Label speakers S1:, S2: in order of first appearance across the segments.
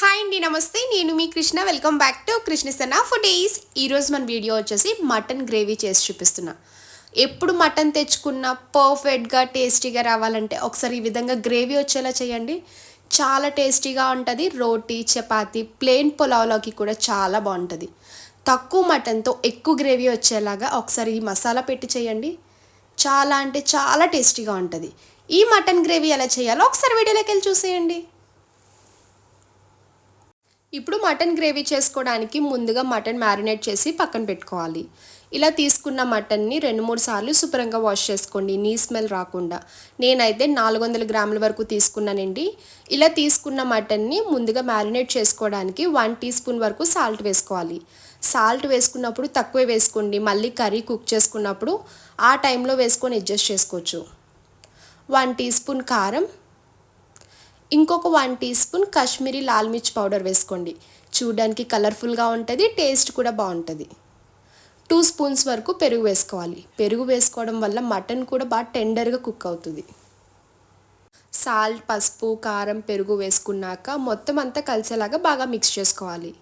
S1: Hi అండి నమస్తే. నేను మీ Krishna. Welcome back to Krishnasanna foodies. ఈరోజు మన వీడియో వచ్చేసి మటన్ గ్రేవీ చేసి చూపిస్తున్నా. ఎప్పుడు మటన్ తెచ్చుకున్నా పర్ఫెక్ట్గా టేస్టీగా రావాలంటే ఒకసారి ఈ విధంగా గ్రేవీ వచ్చేలా చేయండి. చాలా టేస్టీగా ఉంటుంది. రోటీ చపాతీ ప్లెయిన్ పులావ్లోకి కూడా చాలా బాగుంటుంది. తక్కువ మటన్తో ఎక్కువ గ్రేవీ వచ్చేలాగా ఒకసారి ఈ మసాలా పెట్టి చేయండి. చాలా అంటే చాలా టేస్టీగా ఉంటుంది. ఈ మటన్ గ్రేవీ ఎలా చేయాలో ఒకసారి వీడియోలోకి వెళ్ళి చూసేయండి. ఇప్పుడు మటన్ గ్రేవీ చేసుకోవడానికి ముందుగా మటన్ మ్యారినేట్ చేసి పక్కన పెట్టుకోవాలి. ఇలా తీసుకున్న మటన్ని రెండు మూడు సార్లు శుభ్రంగా వాష్ చేసుకోండి. నీ స్మెల్ రాకుండా. నేనైతే నాలుగు వందల గ్రాముల వరకు తీసుకున్నానండి. ఇలా తీసుకున్న మటన్ని ముందుగా మ్యారినేట్ చేసుకోవడానికి వన్ టీ స్పూన్ వరకు సాల్ట్ వేసుకోవాలి. సాల్ట్ వేసుకున్నప్పుడు తక్కువే వేసుకోండి. మళ్ళీ కర్రీ కుక్ చేసుకున్నప్పుడు ఆ టైంలో వేసుకొని అడ్జస్ట్ చేసుకోవచ్చు. వన్ టీ స్పూన్ కారం ఇంకొక వన్ టీ స్పూన్ కాశ్మీరీ లాల్ మిర్చ్ పౌడర్ వేసుకోండి. చూడడానికి కలర్ఫుల్గా ఉంటుంది టేస్ట్ కూడా బాగుంటుంది. టూ స్పూన్స్ వరకు పెరుగు వేసుకోవాలి. పెరుగు వేసుకోవడం వల్ల మటన్ కూడా బాగా టెండర్గా కుక్ అవుతుంది. సాల్ట్ పసుపు కారం పెరుగు వేసుకున్నాక మొత్తం అంతా కలిసేలాగా బాగా మిక్స్ చేసుకోవాలి.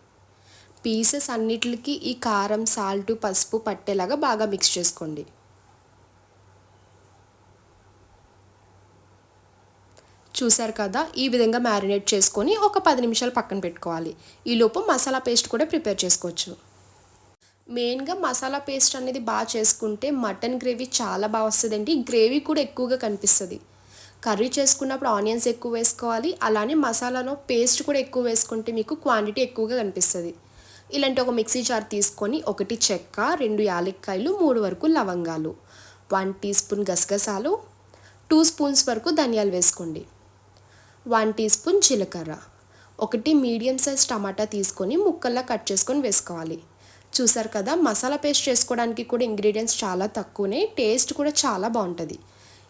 S1: పీసెస్ అన్నిటికి ఈ కారం సాల్ట్ పసుపు పట్టేలాగా బాగా మిక్స్ చేసుకోండి. చూసారు కదా ఈ విధంగా మ్యారినేట్ చేసుకొని ఒక పది నిమిషాలు పక్కన పెట్టుకోవాలి. ఈలోపు మసాలా పేస్ట్ కూడా ప్రిపేర్ చేసుకోవచ్చు. మెయిన్గా మసాలా పేస్ట్ అనేది బాగా చేసుకుంటే మటన్ గ్రేవీ చాలా బాగా వస్తుందండి. గ్రేవీ కూడా ఎక్కువగా కనిపిస్తుంది. కర్రీ చేసుకున్నప్పుడు ఆనియన్స్ ఎక్కువ వేసుకోవాలి. అలానే మసాలాలో పేస్ట్ కూడా ఎక్కువ వేసుకుంటే మీకు క్వాంటిటీ ఎక్కువగా కనిపిస్తుంది. ఇలాంటి ఒక మిక్సీ జార్ తీసుకొని ఒకటి చెక్క రెండు యాలక్కాయలు మూడు వరకు లవంగాలు వన్ టీ స్పూన్ గసగసాలు టూ స్పూన్స్ వరకు ధనియాలు వేసుకోండి. వన్ టీ స్పూన్ జీలకర్ర. ఒకటి మీడియం సైజ్ టమాటా తీసుకొని ముక్కల్లా కట్ చేసుకొని వేసుకోవాలి. చూసారు కదా మసాలా పేస్ట్ చేసుకోవడానికి కూడా ఇంగ్రీడియంట్స్ చాలా తక్కువనే టేస్ట్ కూడా చాలా బాగుంటుంది.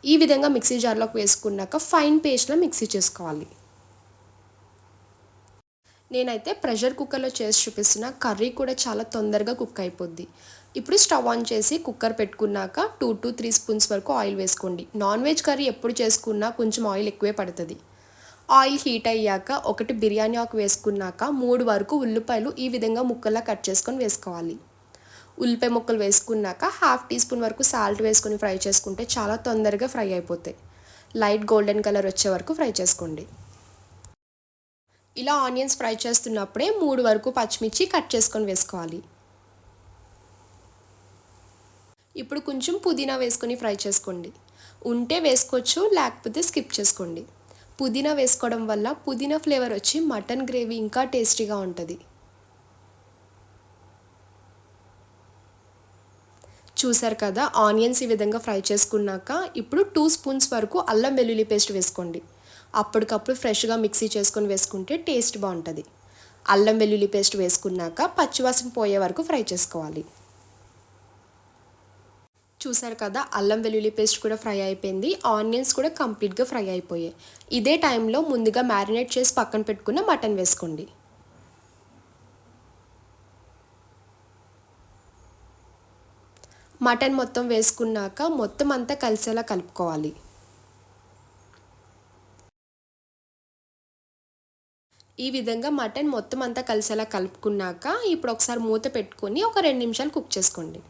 S1: ఈ విధంగా మిక్సీ జార్లోకి వేసుకున్నాక ఫైన్ పేస్ట్లో మిక్సీ చేసుకోవాలి. నేనైతే ప్రెషర్ కుక్కర్లో చేసి చూపిస్తున్న కర్రీ కూడా చాలా తొందరగా కుక్ అయిపోద్ది. ఇప్పుడు స్టవ్ ఆన్ చేసి కుక్కర్ పెట్టుకున్నాక టూ టు త్రీ స్పూన్స్ వరకు ఆయిల్ వేసుకోండి. నాన్ వెజ్ కర్రీ ఎప్పుడు చేసుకున్నా కొంచెం ఆయిల్ ఎక్కువే పడుతుంది. ఆయిల్ హీట్ అయ్యాక ఒకటి బిర్యానీ ఆకు వేసుకున్నాక మూడు వరకు ఉల్లిపాయలు ఈ విధంగా ముక్కల్లా కట్ చేసుకొని వేసుకోవాలి. ఉల్లిపాయ ముక్కలు వేసుకున్నాక హాఫ్ టీ స్పూన్ వరకు సాల్ట్ వేసుకొని ఫ్రై చేసుకుంటే చాలా తొందరగా ఫ్రై అయిపోతాయి. లైట్ గోల్డెన్ కలర్ వచ్చే వరకు ఫ్రై చేసుకోండి. ఇలా ఆనియన్స్ ఫ్రై చేస్తున్నప్పుడే మూడు వరకు పచ్చిమిర్చి కట్ చేసుకొని వేసుకోవాలి. ఇప్పుడు కొంచెం పుదీనా వేసుకొని ఫ్రై చేసుకోండి. ఉంటే వేసుకోవచ్చు లేకపోతే స్కిప్ చేసుకోండి. పుదీనా వేసుకోవడం వల్ల పుదీనా ఫ్లేవర్ వచ్చి మటన్ గ్రేవీ ఇంకా టేస్టీగా ఉంటుంది. చూసారు కదా ఆనియన్స్ ఈ విధంగా ఫ్రై చేసుకున్నాక ఇప్పుడు టూ స్పూన్స్ వరకు అల్లం వెల్లుల్లి పేస్ట్ వేసుకోండి. అప్పటికప్పుడు ఫ్రెష్గా మిక్సీ చేసుకొని వేసుకుంటే టేస్ట్ బాగుంటుంది. అల్లం వెల్లుల్లి పేస్ట్ వేసుకున్నాక పచ్చివాసన పోయే వరకు ఫ్రై చేసుకోవాలి. చూసారు కదా అల్లం వెల్లుల్లి పేస్ట్ కూడా ఫ్రై అయిపోయింది. ఆనియన్స్ కూడా కంప్లీట్గా ఫ్రై అయిపోయాయి. ఇదే టైంలో ముందుగా మ్యారినేట్ చేసి పక్కన పెట్టుకున్న మటన్ వేసుకోండి. మటన్ మొత్తం వేసుకున్నాక మొత్తం అంతా కలిసేలా కలుపుకోవాలి. ఈ విధంగా మటన్ మొత్తం అంతా కలిసేలా కలుపుకున్నాక ఇప్పుడు ఒకసారి మూత పెట్టుకొని ఒక రెండు నిమిషాలు కుక్ చేసుకోండి.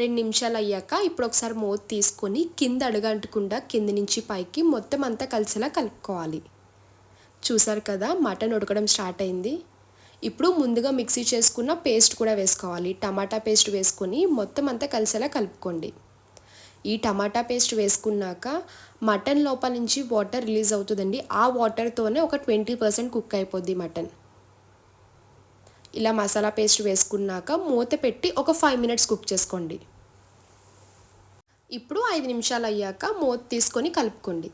S1: రెండు నిమిషాలు అయ్యాక ఇప్పుడు ఒకసారి మూత తీసుకొని కింద అడుగంటకుండా కింద నుంచి పైకి మొత్తం అంతా కలిసేలా కలుపుకోవాలి. చూసారు కదా మటన్ ఉడకడం స్టార్ట్ అయింది. ఇప్పుడు ముందుగా మిక్సీ చేసుకున్న పేస్ట్ కూడా వేసుకోవాలి. టమాటా పేస్ట్ వేసుకొని మొత్తం అంతా కలిసేలా కలుపుకోండి. ఈ టమాటా పేస్ట్ వేసుకున్నాక మటన్ లోపల నుంచి వాటర్ రిలీజ్ అవుతుందండి. ఆ వాటర్తోనే ఒక ట్వంటీ పర్సెంట్ కుక్ అయిపోద్ది మటన్. ఇలా మసాలా పేస్ట్ వేసుకున్నాక మూత పెట్టి ఒక ఫైవ్ మినిట్స్ కుక్ చేసుకోండి. ఇప్పుడు ఐదు నిమిషాలు అయ్యాక మూత తీసుకొని కలుపుకోండి.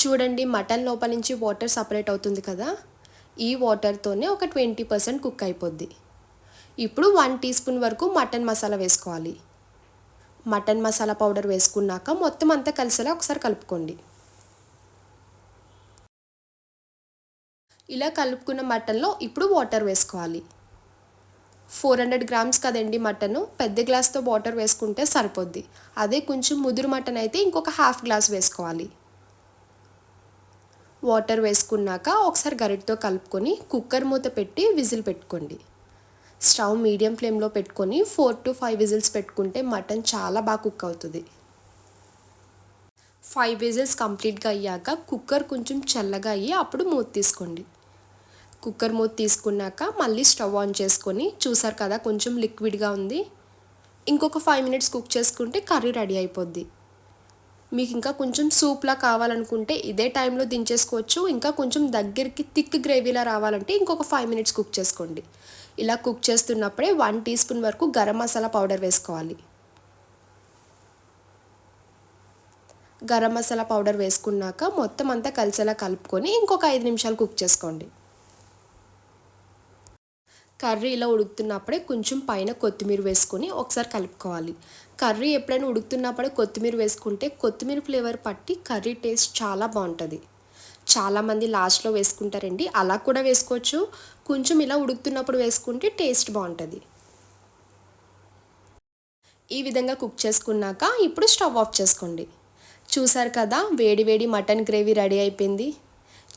S1: చూడండి మటన్ లోపల నుంచి వాటర్ సపరేట్ అవుతుంది కదా? ఈ వాటర్తోనే ఒక ట్వంటీ పర్సెంట్ కుక్ అయిపోద్ది. ఇప్పుడు వన్ టీ స్పూన్ వరకు మటన్ మసాలా వేసుకోవాలి. మటన్ మసాలా పౌడర్ వేసుకున్నాక మొత్తం అంతా కలిసేలా ఒకసారి కలుపుకోండి. ఇలా కలుపుకున్న మటన్లో ఇప్పుడు వాటర్ వేసుకోవాలి. ఫోర్ హండ్రెడ్ గ్రామ్స్ కదండి మటన్. పెద్ద గ్లాస్తో వాటర్ వేసుకుంటే సరిపోద్ది. అదే కొంచెం ముదురు మటన్ అయితే ఇంకొక హాఫ్ గ్లాస్ వేసుకోవాలి. వాటర్ వేసుకున్నాక ఒకసారి గరిటతో కలుపుకొని కుక్కర్ మూత పెట్టి విజిల్ పెట్టుకోండి. స్టవ్ మీడియం ఫ్లేమ్లో పెట్టుకొని ఫోర్ టు ఫైవ్ విజిల్స్ పెట్టుకుంటే మటన్ చాలా బాగా కుక్ అవుతుంది. ఫైవ్ విజిల్స్ కంప్లీట్గా అయ్యాక కుక్కర్ కొంచెం చల్లగా అయ్యి అప్పుడు మూత తీసుకోండి. కుక్కర్ మూత తీసుకున్నాక మళ్ళీ స్టవ్ ఆన్ చేసుకొని చూసారు కదా కొంచెం లిక్విడ్గా ఉంది. ఇంకొక ఫైవ్ మినిట్స్ కుక్ చేసుకుంటే కర్రీ రెడీ అయిపోద్ది. మీకు ఇంకా కొంచెం సూప్లా కావాలనుకుంటే ఇదే టైంలో దించేసుకోవచ్చు. ఇంకా కొంచెం దగ్గరికి థిక్ గ్రేవీలా రావాలంటే ఇంకొక ఫైవ్ మినిట్స్ కుక్ చేసుకోండి. ఇలా కుక్ చేస్తున్నప్పుడే వన్ టీ స్పూన్ వరకు గరం మసాలా పౌడర్ వేసుకోవాలి. గరం మసాలా పౌడర్ వేసుకున్నాక మొత్తం అంతా కలిసేలా కలుపుకొని ఇంకొక ఐదు నిమిషాలు కుక్ చేసుకోండి. కర్రీ ఇలా ఉడుకుతున్నప్పుడే కొంచెం పైన కొత్తిమీర వేసుకొని ఒకసారి కలుపుకోవాలి. కర్రీ ఎప్పుడైనా ఉడుకుతున్నప్పుడే కొత్తిమీర వేసుకుంటే కొత్తిమీర ఫ్లేవర్ పట్టి కర్రీ టేస్ట్ చాలా బాగుంటుంది. చాలామంది లాస్ట్లో వేసుకుంటారండి. అలా కూడా వేసుకోవచ్చు. కొంచెం ఇలా ఉడుకుతున్నప్పుడు వేసుకుంటే టేస్ట్ బాగుంటుంది. ఈ విధంగా కుక్ చేసుకున్నాక ఇప్పుడు స్టవ్ ఆఫ్ చేసుకోండి. చూసారు కదా వేడి వేడి మటన్ గ్రేవీ రెడీ అయిపోయింది.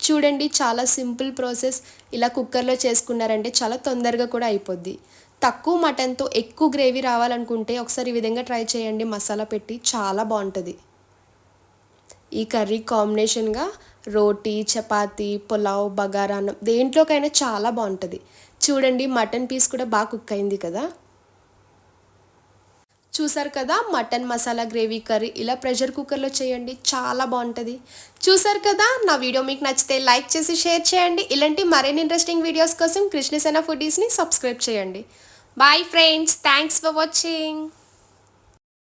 S1: చూడండి చాలా సింపుల్ ప్రాసెస్. ఇలా కుక్కర్లో చేసుకున్నారంటే చాలా తొందరగా కూడా అయిపోద్ది. తక్కువ మటన్తో ఎక్కువ గ్రేవీ రావాలనుకుంటే ఒకసారి ఈ విధంగా ట్రై చేయండి. మసాలా పెట్టి చాలా బాగుంటుంది. ఈ కర్రీ కాంబినేషన్గా రోటీ చపాతీ పులావ్ బగారాన్నం దేంట్లోకైనా చాలా బాగుంటుంది. చూడండి మటన్ పీస్ కూడా బాగా కుక్ అయింది కదా. చూసారు కదా మటన్ మసాలా గ్రేవీ కర్రీ. ఇలా ప్రెషర్ కుక్కర్లో చేయండి చాలా బాగుంటుంది. చూసారు కదా నా వీడియో మీకు నచ్చితే లైక్ చేసి షేర్ చేయండి. ఇలాంటి మరిన్ని ఇంట్రెస్టింగ్ వీడియోస్ కోసం కృష్ణసేన ఫుడీస్ని సబ్స్క్రైబ్ చేయండి. Bye friends thanks for watching